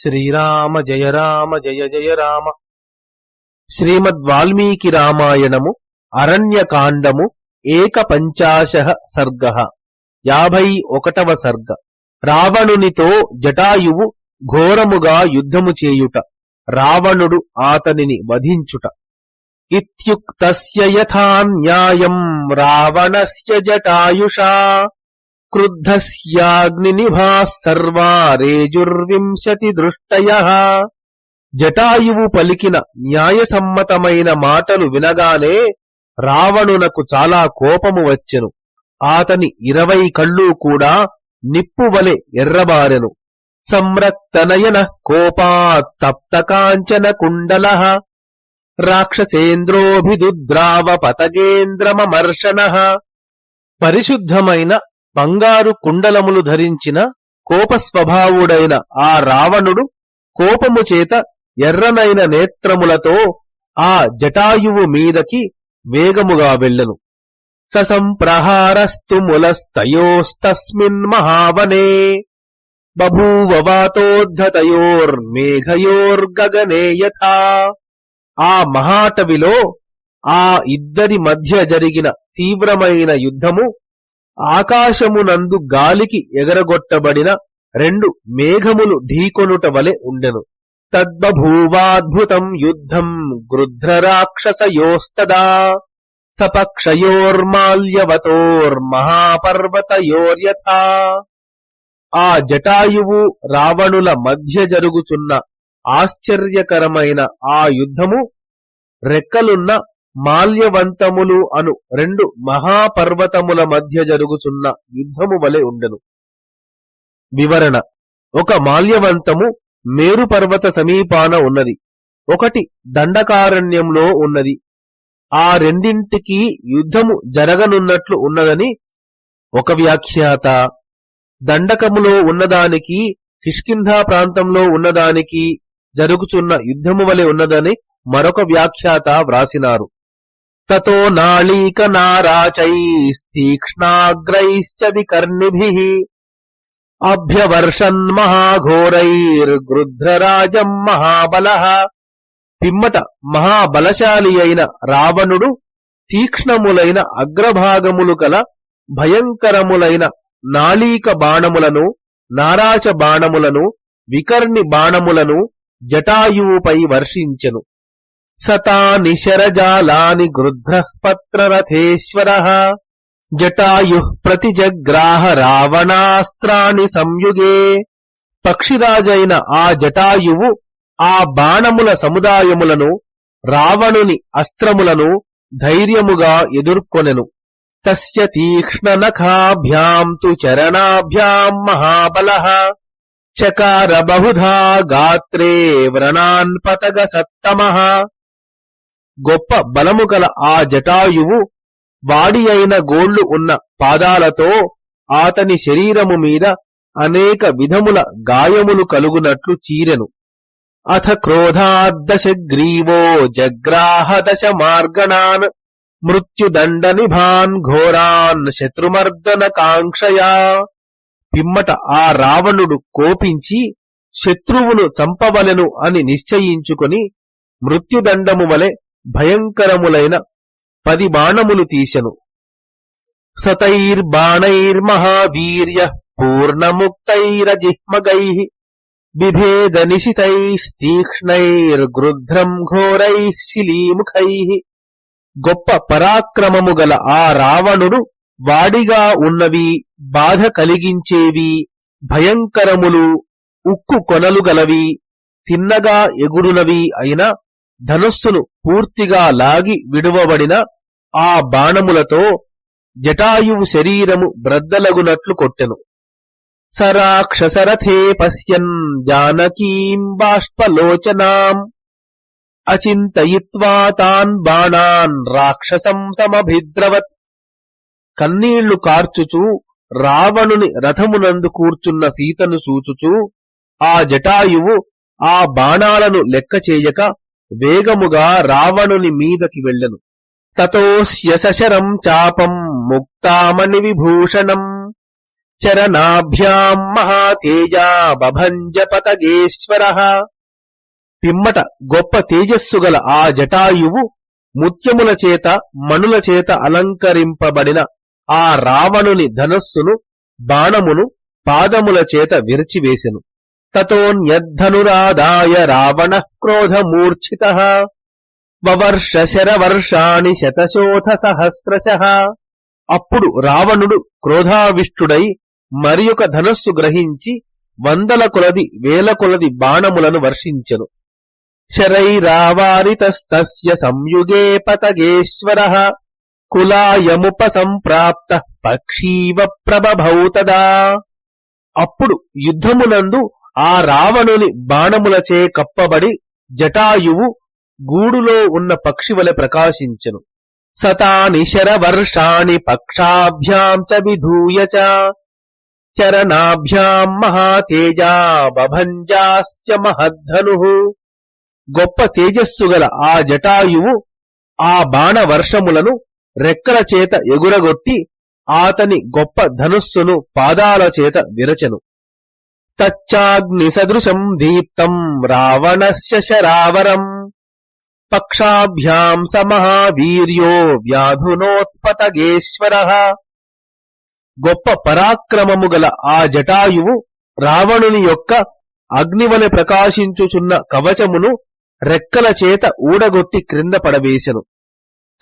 శ్రీరామ జయ రామ జయ జయ రామ. శ్రీమద్ వాల్మీకి రామాయణము అరణ్యకాండము ఏక పంచాశ సర్గ. యాభై ఒకటవ సర్గ. రావణునితో జటాయువు ఘోరముగా యుద్ధము చేయుట రావణుడు ఆతనిని వధించుట. ఇత్యుక్తస్య యథా న్యాయం రావణస్య జటాయుషా. క్రుద్ధస్యాగ్నినిభాः సర్వా రేజుర్వింశతి దృష్టయ. జటాయువు పలికిన న్యాయసమ్మతమైన మాటలు వినగానే రావణునకు చాలా కోపము వచ్చెను. ఆతని ఇరవై కళ్ళు కూడా నిప్పువలె ఎర్రబారెను. సంరక్తనయన కోపాత్తప్తకాంచన కుండల. రాక్షసేంద్రోభిదుద్రావ పతగేంద్రమమర్షణ. పరిశుద్ధమైన బంగారు కుండలములు ధరించిన కోపస్వభావుడైన ఆ రావణుడు కోపము చేత ఎర్రనైన నేత్రములతో ఆ జటాయువు మీదకి వేగముగా వెళ్ళను. ససంప్రహారస్తు ములస్తయోస్తస్మిన్ మహావనే. బభూవ యథా. ఆ మహాటవిలో ఆ ఇద్దరి మధ్య జరిగిన తీవ్రమైన యుద్ధము ఆకాశమునందు గాలికి ఎగరగొట్టబడిన రెండు మేఘములు ఢీకొనుట వలె ఉండెను. తద్బభూవాద్భుతం యుద్ధం గృధ్రరాక్షసయోస్తదా. సపక్షయోర్మాల్యవతోర్మహాపర్వతయోర్యథా. ఆ జటాయువు రావణుల మధ్య జరుగుచున్న ఆశ్చర్యకరమైన ఆ యుద్ధము రెక్కలున్న మాల్యవంతములు అను రెండు మహాపర్వతముల మధ్య జరుగుచున్న యుద్ధము వలె ఉండెను. వివరణ. ఒక మాల్యవంతము మేరుపర్వత సమీపాన ఉన్నది. ఒకటి దండకారణ్యంలో ఉన్నది. ఆ రెండింటికి యుద్ధము జరగనున్నట్లు ఉన్నదని ఒక వ్యాఖ్యాత. దండకములో ఉన్నదానికి కిష్కింధా ప్రాంతంలో ఉన్నదానికి జరుగుచున్న యుద్ధము వలె ఉన్నదని మరొక వ్యాఖ్యాత వ్రాసినారు. తతో నాళీక నారాచైస్తీక్ష్ణాగ్రైశ్చ వికర్ణిభి. అభ్యవర్షన్ మహాఘోరైర్గృధ్రరాజం మహాబల. పిమ్మట మహాబలశాలి అయిన రావణుడు తీక్ష్ణములైన అగ్రభాగములు కల భయంకరములైన నాళీక బాణములను నారాచ బాణములను వికర్ణి బాణములను జటాయువుపై వర్షించెను. సతాని నిశరజాలాని గృధ్ర పత్రరథేశ్వర జటాయు ప్రతిజగ్రాహ రావణాస్త్రాణి సంయుగే. పక్షిరాజైన ఆ జటాయువు ఆ బాణముల సముదాయములను రావణుని అస్త్రములను ధైర్యముగా ఎదుర్కొనెను. తస్య తీక్ష్ణనఖాభ్యాం తు చరణాభ్యాం మహాబల. చకార బహుధా గాత్రే వ్రణాన్ పతగ సత్తమ. గొప్ప బలము గల ఆ జటాయువు వాడి అయిన గోళ్ళు ఉన్న పాదాలతో ఆతని శరీరము మీద అనేక విధముల గాయములు కలుగునట్లు చీరెను. అథ క్రోధాద్దశగ్రీవో జగ్రాహ దశ మార్గణాన్ మృత్యుదండ నిభాన్ ఘోరాన్ శత్రుమర్దన కాంక్షయా. పిమ్మట ఆ రావణుడు కోపించి శత్రువును చంపవలెను అని నిశ్చయించుకుని మృత్యుదండము వలె భయంకరములైన పది బాణములు తీశను సతైర్బాణైర్మహావీర్య పూర్ణముక్తైరజిహ్మగై బిభేద నిశితైస్తీక్ష్ణైర్గృధ్రం ఘోరై శిలీముఖై. గొప్ప పరాక్రమము గల ఆ రావణుడు వాడిగా ఉన్నవి బాధ కలిగించేవి భయంకరములు ఉక్కు కొనలు గలవి తిన్నగా ఎగురునవి అయిన ధనుస్సును పూర్తిగా లాగి విడువబడిన ఆ బాణములతో జటాయువు శరీరము బ్రద్దలగునట్లు కొట్టెను. సరాక్షసరథే పశ్యన్ జానకీం బాష్పలోచనాం. అచింతయిత్వా తాన్ బాణాన్ రాక్షసం సమభిద్రవత్. కన్నీళ్ళు కార్చుచూ రావణుని రథమునందు కూర్చున్న సీతను చూచుచూ ఆ జటాయువు ఆ బాణాలను లెక్క చేయక వేగముగా రావణుని మీదకి వెళ్ళెను. తతోస్య చాపం ముక్తామణి విభూషణం. చరణాభ్యాం మహాతేజా బభంజ పిమ్మట గొప్ప తేజస్సు గల ఆ జటాయువు ముత్యముల చేత మణుల చేత అలంకరింపబడిన ఆ రావణుని ధనస్సును బాణమును పాదముల చేత విరచివేసెను. తతోన్యద్ధనురాదాయ రావణ క్రోధమూర్ఛిత వవర్ష శరవర్షాణి శతశోథ సహస్రశ అప్పుడు రావణుడు క్రోధావిష్టుడై ఒక ధనస్సు గ్రహించి వందల కొలది వేల కొలది బాణములను వర్షించెను. శరైరావారితస్తస్య సంయుగే పతగేశ్వర కులాయముపసంప్రాప్త పక్షీవ ప్రభభౌతదా. అప్పుడు యుద్ధమునందు ఆ రావణుని బాణములచే కప్పబడి జటాయువు గూడులో ఉన్న పక్షి వలె ప్రకాశించెను సతాని శరవర్షాణి పక్షాభ్యాం చ విధూయ చ. చరణాభ్యాం మహాతేజా బభంజాస్య మహద్ధను. గొప్ప తేజస్సు గల ఆ జటాయువు ఆ బాణ వర్షములను రెక్కల చేత ఎగురగొట్టి ఆతని గొప్ప ధనుస్సును పాదాల చేత విరచెను. తచ్చాగ్ని సదృశం దీప్తం రావణస్య శరావరం పక్షాభ్యాం స మహావీర్యో వ్యాధునోత్పతగేశ్వర గొప్ప పరాక్రమము గల ఆ జటాయువు రావణుని యొక్క అగ్నివలె ప్రకాశించుచున్న కవచమును రెక్కల చేత ఊడగొట్టి క్రింద పడవేశను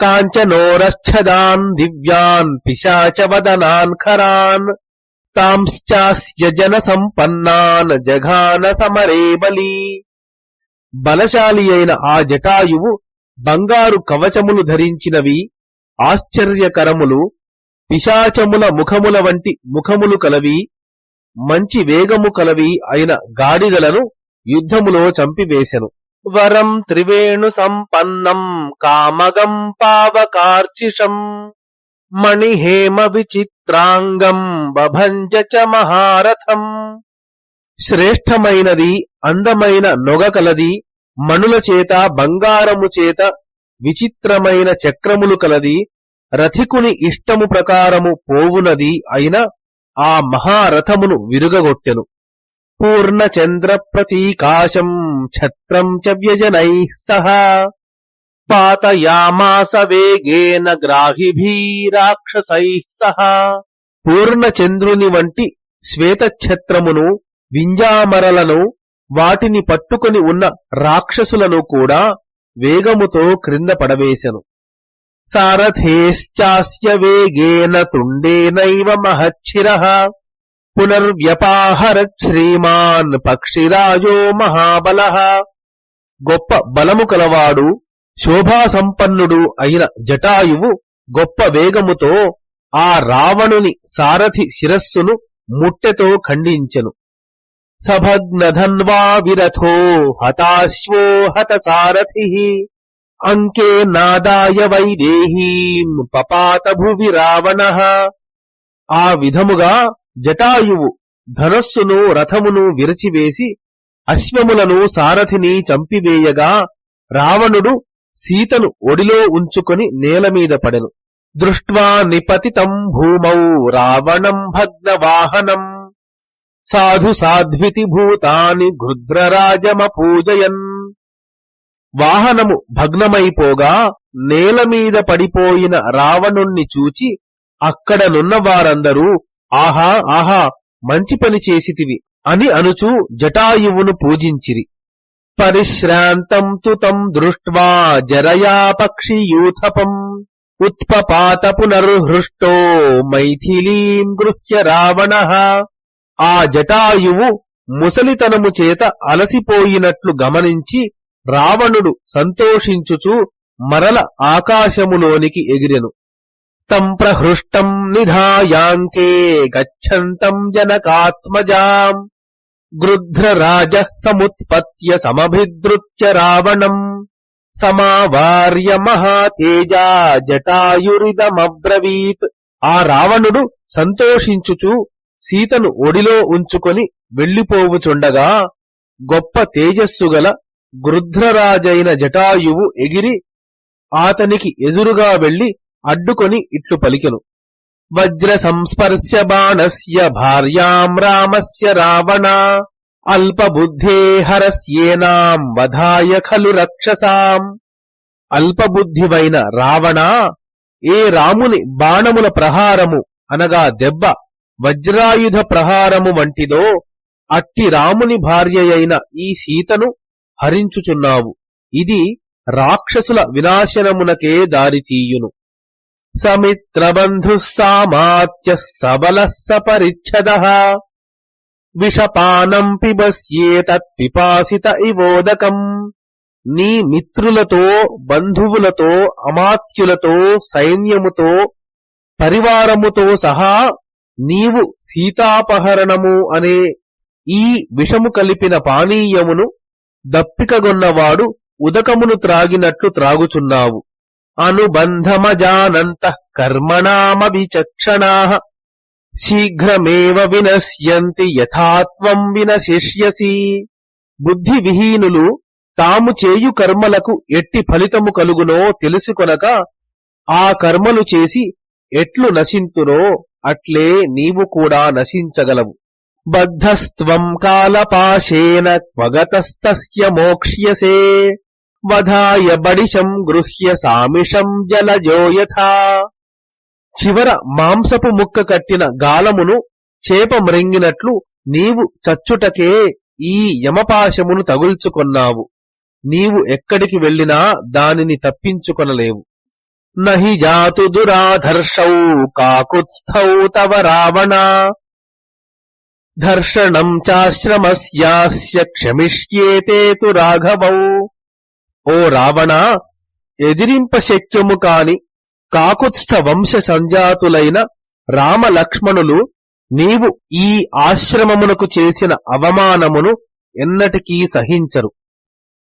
కాంచనోరశ్చదాన్ దివ్యాన్ పిశాచవదనాన్ ఖరాన్। తాంశ్చాస్య జన సంపన్నాన్ జఘాన సమరే బలి బలశాలి అయిన ఆ జటాయువు బంగారు కవచములు ధరించినవి ఆశ్చర్యకరములు పిశాచముల ముఖముల వంటి ముఖములు కలవి మంచి వేగము కలవి అయిన గాడిదలను యుద్ధములో చంపివేశను వరం త్రివేణు సంపన్నం కామగం పావకార్చిషం. మణిహేమ విచిత్రాంగం బభంజ చ మహారథం. శ్రేష్టమైనది అందమైన నొగకలది మణులచేత మణుల చేత బంగారము చేత విచిత్రమైన చక్రములు కలది రథికుని ఇష్టము ప్రకారము పోవునది అయిన ఆ మహారథమును విరుగగొట్టెను. పూర్ణచంద్ర ప్రతీకాశం ఛత్రం చ వ్యజనై సహా. పాతయామాస వేగేన గ్రాహిభీరాక్షసై సహా. పూర్ణచంద్రుని వంటి శ్వేతఛత్రమును వింజామరలను వాటిని పట్టుకొని ఉన్న రాక్షసులను కూడా వేగముతో క్రింద పడవేశను సారథేశ్చాస్య వేగేన తుండేనైవ మహచ్చిర. పునర్వ్యపాహర శ్రీమాన్ పక్షిరాజో మహాబల. గొప్ప బలము కలవాడు శోభాసంపన్నుడు అయిన జటాయువు గొప్ప వేగముతో ఆ రావణుని సారథి శిరస్సును ముట్టెతో ఖండించెను. సభగ్నధన్వా విరథో హతాశ్వో హత సారథి. అంకే నాదాయ వైదేహీం పపాత భువి రావణ. ఆ విధముగా జటాయువు ధనస్సును రథమును విరచివేసి అశ్వములను సారథిని చంపివేయగా రావణుడు సీతను ఒడిలో ఉంచుకొని నేలమీద పడెను. దృష్ట్వా నిపతితం భూమౌ రావణం భగ్నవాహనం. సాధు సాధ్వితి భూతాని గృద్రరాజమపూజయన్ వాహనము భగ్నమైపోగా నేలమీద పడిపోయిన రావణుణ్ణి చూచి అక్కడనున్న వారందరూ ఆహా ఆహా మంచి పని చేసితివి అని అనుచు జటాయువును పూజించిరి. పరిశ్రాంతం తు తం దృష్ట్వా జరయా పక్షియూథపం ఉత్పపాత పునర్హృష్టో మైథిలీం గృహ్య రావణ ఆ జటాయువు ముసలితనము చేత అలసిపోయినట్లు గమనించి రావణుడు సంతోషించుచు మరల ఆకాశములోనికి ఎగిరెను. తం ప్రహృష్టం నిధాయాంకే గచ్చంతం జనకాత్మజాం గృధ్రరాజ సముత్పత్య సమభిద్రుత్య రావణం సమావార్య మహాతేజా జటాయురిదమబ్రవీత్ ఆ రావణుడు సంతోషించుచు సీతను ఒడిలో ఉంచుకొని వెళ్ళిపోవుచుండగా గొప్ప తేజస్సు గల గృధ్రరాజైన జటాయువు ఎగిరి ఆతనికి ఎదురుగా వెళ్ళి అడ్డుకొని ఇట్లు పలికెను. వజ్ర సంస్పర్శ బాణస్య భార్యాం రామస్య రావణ. అల్పబుద్ధే హరస్యేనాం వధాయ ఖలు రక్షసాం. అల్పబుద్ధివైన రావణ ఏ రాముని బాణముల ప్రహారము అనగా దెబ్బ వజ్రాయుధ ప్రహారము వంటిదో అట్టి రాముని భార్యయైన ఈ సీతను హరించుచున్నావు. ఇది రాక్షసుల వినాశనమునకే దారితీయును సమిత్రబంధు సామాత్య సబల సపరిచ్ఛద. విషపానం పిబస్యేతత్ పిపాసిత ఇవోదకం. నీ మిత్రులతో బంధువులతో అమాత్యులతో సైన్యముతో పరివారముతో సహా నీవు సీతాపహరణము అనే ఈ విషము కలిపిన పానీయమును దప్పికగొన్నవాడు ఉదకమును త్రాగినట్లు త్రాగుచున్నావు. అనుబంధమజానంత కర్మణామవిచక్షణా శీఘ్రమేవ వినశ్యంతి యథాత్వం వినశిష్యసి బుద్ధి విహీనులు తాము చేయు కర్మలకు ఎట్టి ఫలితము కలుగునో తెలుసుకొనక ఆ కర్మలు చేసి ఎట్లు నశింతునో అట్లే నీవు కూడా నశించగలవు. బద్ధస్త్వం కాలపాశేన త్వగతస్తస్య మోక్ష్యసే। వధాయ బడిశం గృహ్య సామిషం జలజో యథా చివర మాంసపు ముక్క కట్టిన గాలమును చేప మృంగినట్లు నీవు చచ్చుటకే ఈ యమపాశమును తగుల్చుకొన్నావు. నీవు ఎక్కడికి వెళ్ళినా దానిని తప్పించుకొనలేవు. నహి జాతు దురాధర్షౌ కాకుత్స్థౌ తవ రావణ. ధర్షణం చాశ్రమస్యాస్య క్షమిష్యేతే తు రాఘవౌ. ఓ రావణ ఎదిరింప శక్యము కాని కాకుత్స్థ వంశ సంజాతులైన రామలక్ష్మణులు నీవు ఈ ఆశ్రమమునకు చేసిన అవమానమును ఎన్నటికీ సహించరు.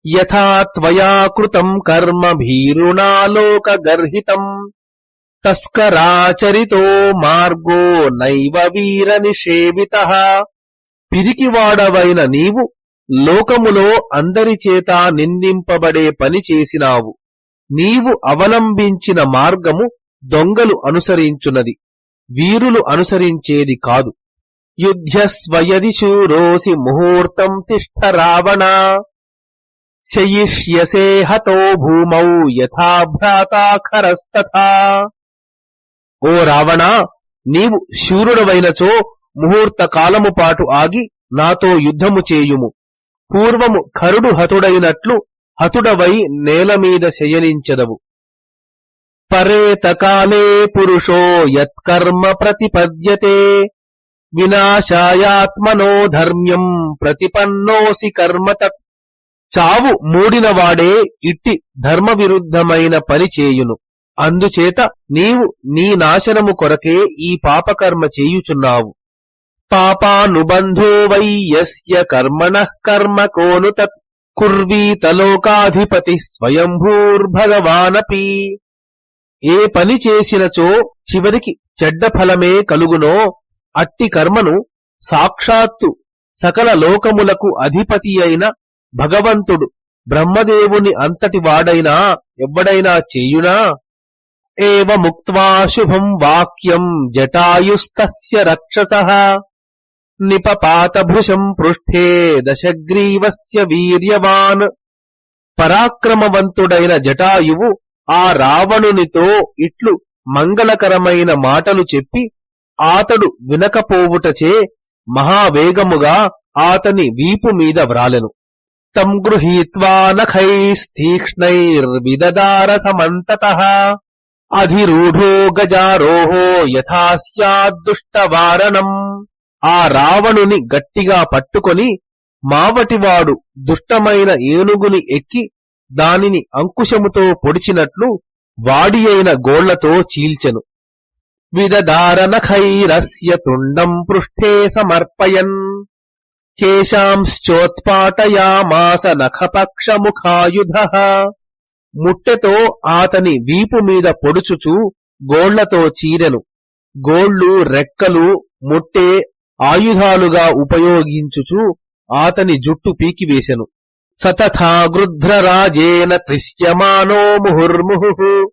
యథా త్వయా కృతం కర్మ భీరుణాలోక గర్హితం తస్కరాచరితో మార్గో నైవ వీర నిషేవిత. పిరికివాడవైన నీవు లోకములో అందరి చేత నిందింపబడే పని చేసినావు. నీవు అవలంబించిన మార్గము దొంగలు అనుసరించున్నది వీరులు అనుసరించేది కాదు. యుద్ధస్వయది శూరోసి ముహూర్తం తిష్ట రావణ. శయిష్యసే హతో భూమౌ యథా భ్రాతాఖరస్తథా ఓ రావణా నీవు శూరుడవైనచో ముహూర్త కాలము పాటు ఆగి నాతో యుద్ధము చేయుము. పూర్వము కరుడు హతుడైనట్లు హతుడవై నేలమీద శయనించదవు. పరేతకాలే పురుషో యత్కర్మ ప్రతిపద్యతే వినాశాయాత్మనో ధర్మ్యం ప్రతిపన్నోసి కర్మ తత్. చావు మూడినవాడే ఇట్టి ధర్మ విరుద్ధమైన పని చేయును. అందుచేత నీవు నీ నాశనము కొరకే ఈ పాపకర్మ చేయుచున్నావు. పాపానుబంధో వై యస్య కర్మణ కర్మ కోను తత్ కుర్వీతలోకాధిపతి స్వయంభూర్భగవానపి ఏ పని చేసినచో చివరికి చెడ్డ ఫలమే కలుగునో అట్టి కర్మను సాక్షాత్తు సకల లోకములకు అధిపతి అయిన భగవంతుడు బ్రహ్మదేవుని అంతటి వాడైనా ఎవ్వడైనా చేయునా? ఏవముక్త్వా శుభం వాక్యం జటాయుస్తస్య రక్షస। నిపపాతభృశం పృష్ఠే దశగ్రీవస్య వీర్యవాన్. పరాక్రమవంతుడైన జటాయువు ఆ రావణునితో ఇట్లు మంగళకరమైన మాటలు చెప్పి ఆతడు వినకపోవుటచే మహావేగముగా ఆతని వీపు మీద వ్రాలెను. తం గృహీత్వా నఖైస్తీక్ష్ణైర్విదదార సమంతత అధిరూఢో గజారోహో యథా దుష్టవారణం ఆ రావణుని గట్టిగా పట్టుకొని మావటివాడు దుష్టమైన ఏనుగుని ఎక్కి దానిని అంకుశముతో పొడిచినట్లు వాడి అయిన గోళ్ళతో చీల్చెను. విదధారనఖైరస్య తుండం పృష్ఠే సమర్పయన్. కేశాంశ్చోత్పాటయామాస నఖపక్షముఖాయుధ. ముట్టెతో ఆతని వీపు మీద పొడుచుచు గోళ్ళతో చీరెను. గోళ్ళు రెక్కలు ముట్టె ఆయుధాలుగా ఉపయోగించుచు ఆతని జుట్టు పీకివేశెను సతథా గృధ్రరాజేన త్రిశ్యమానో ముహుర్ముహు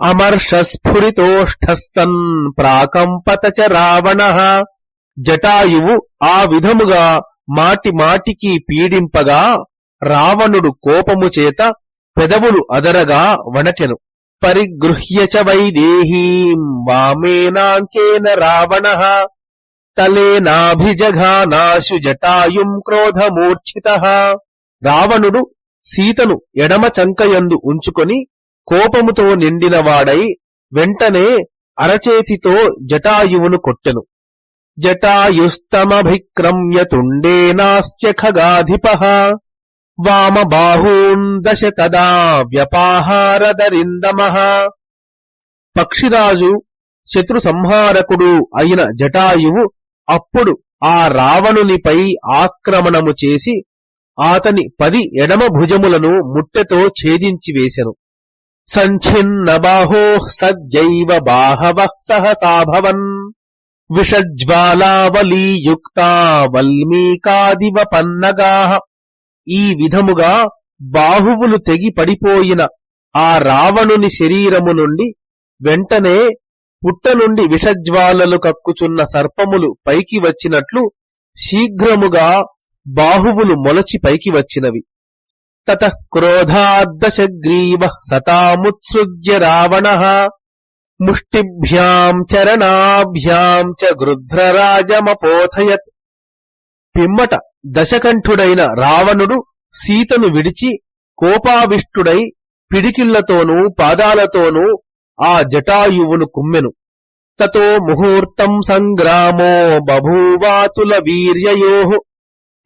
అమర్షస్ఫురితోష్ఠస్సన్ ప్రాకంపత చ రావణ. జటాయువు ఆ విధముగా మాటి మాటికి పీడింపగా రావణుడు కోపము చేత పెదవులు అదరగా వణకెను. పరిగృహ్య చ వైదేహీం వామేనాంకేన రావణ. తలేనాభిజఘానాశు జటాయుం క్రోధమూర్ఛిత. రావణుడు సీతను ఎడమ చంకయందు ఉంచుకొని కోపముతో నిండినవాడై వెంటనే అరచేతితో జటాయువును కొట్టెను. జటాయుస్తమభిక్రమ్య తుండేనాస్య ఖగాధిప. వామబాహూన్ దశ తదా వ్యపాహారదరిందమ. పక్షిరాజు శత్రు సంహారకుడు అయిన జటాయువు అప్పుడు ఆ రావణునిపై ఆక్రమణము చేసి ఆతని పది ఎడమ భుజములను ముట్టెతో ఛేదించి వేశను సంఛిన్న బాహో సజ్జైవ బాహవ సహసాభవన్ విషజ్వాలావలీయుక్తా వల్మీకాదివ పన్నగా. ఈ విధముగా బాహువులు తెగి పడిపోయిన ఆ రావణుని శరీరము నుండి వెంటనే పుట్ట నుండి విషజ్వాలలు కక్కుచున్న సర్పములు పైకి వచ్చినట్లు శీఘ్రముగా బాహువులు మొలచి పైకి వచ్చినవి. తత క్రోధాద్దశగ్రీవ సతాముత్సృజ్య రావణ ముష్టిభ్యాం చరణాభ్యాం చ గృధ్రరాజమపోథయత్ పిమ్మట దశకంఠుడైన రావణుడు సీతను విడిచి కోపావిష్టుడై పిడికిళ్ళతోనూ పాదాలతోనూ ఆ జటాయువును కుమ్మెను. తతో ముహూర్తం సంగ్రామో బభూవాతుల వీర్యయో.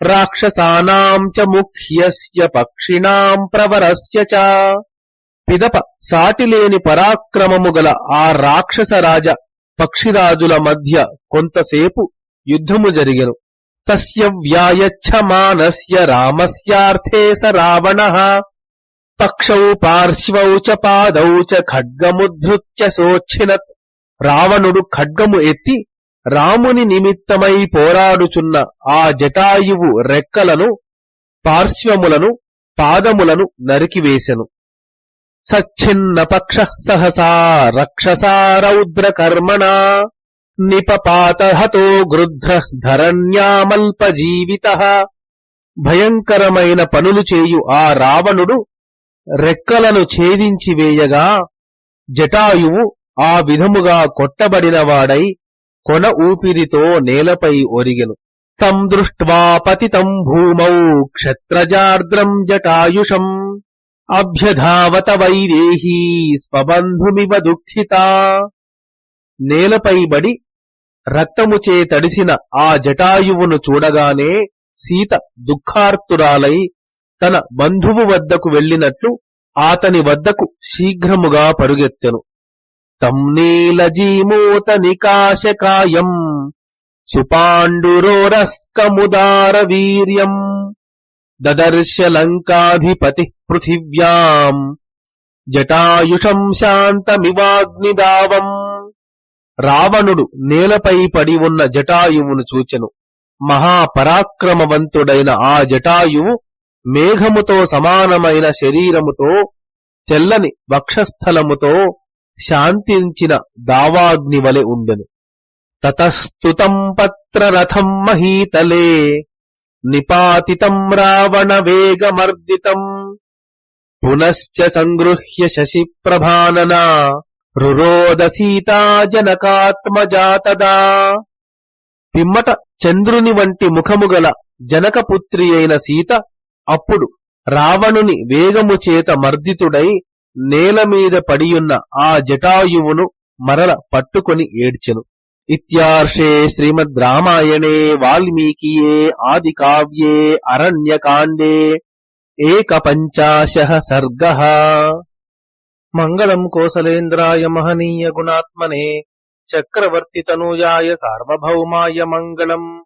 రాక్షసానాం చ ముఖ్యస్య పక్షిణాం ప్రవరస్య చ. పిదప సాటిలేని పరాక్రమము గల ఆ రాక్షసరాజ పక్షిరాజుల మధ్య కొంతసేపు యుద్ధము జరిగెను. తస్య వ్యాయచ్చమానస్య రామస్యార్థే స రావణ. పక్షౌ పార్శ్వౌ చ పాదౌ చ ఖడ్గముధృత్య సోచ్ఛినత్. రావణుడు ఖడ్గము ఎత్తి రాముని నిమిత్తమై పోరాడుచున్న ఆ జటాయువు రెక్కలను పార్శ్వములను పాదములను నరికివేశెను సచ్ఛిన్న పక్ష సహసా రక్షసారౌద్రకర్మణ నిపపాత హతో గృధ్ర ధరణ్యామల్పజీవిత. భయంకరమైన పనులు చేయు ఆ రావణుడు రెక్కలను ఛేదించి వేయగా జటాయువు ఆ విధముగా కొట్టబడినవాడై కొన ఊపిరితో నేలపై ఒరిగెను. తం దృష్ట్వా పతితం భూమౌ క్షత్రజార్ద్రం జటాయుషం. అభ్యధావత వైదేహీ స్వబంధుమివ దుఃఖిత. నేలపై బడి రక్తముచే తడిసిన ఆ జటాయువును చూడగానే సీత దుఃఖార్తురాలై తన బంధువు వద్దకు వెళ్ళినట్లు ఆతని వద్దకు శీఘ్రముగా పరుగెత్తెను. తమ్నీలజీమూత నికాశకాయం సుపాండురోరస్కముదార వీర్యం దదర్శ లంకాధిపతి పృథివ్యాం జటాయుషం శాంతమివాగ్నిదావం రావణుడు నేలపై పడి ఉన్న జటాయువును చూచెను. మహాపరాక్రమవంతుడైన ఆ జటాయువు మేఘముతో సమానమైన శరీరముతో తెల్లని వక్షస్థలముతో శాంతించిన దావాగ్ని వలె ఉండెను. తతస్తుతం పత్రరథం మహీతలే నిపాతితం రావణ వేగమర్దితం. పునశ్చ సంగృహ్య శశి ప్రభాననా రురోద సీతా జనకాత్మజాతదా. పిమ్మట చంద్రుని వంటి ముఖము గల జనకపుత్రి అయిన సీత అప్పుడు రావణుని వేగము చేత మర్దితుడై నేల మీద పడియున్న ఆ జటాయువును మరల పట్టుకొని ఏడ్చెను. ఇత్యార్షే శ్రీమద్ రామాయణే వాల్మీకియే ఆది కావ్యే అరణ్యకాండే ఏకపంచాశ సర్గ. మంగళం కోసలేంద్రాయ మహనీయ గుణాత్మనే చక్రవర్తి చక్రవర్తితనూజాయ సార్వభౌమాయ మంగళం.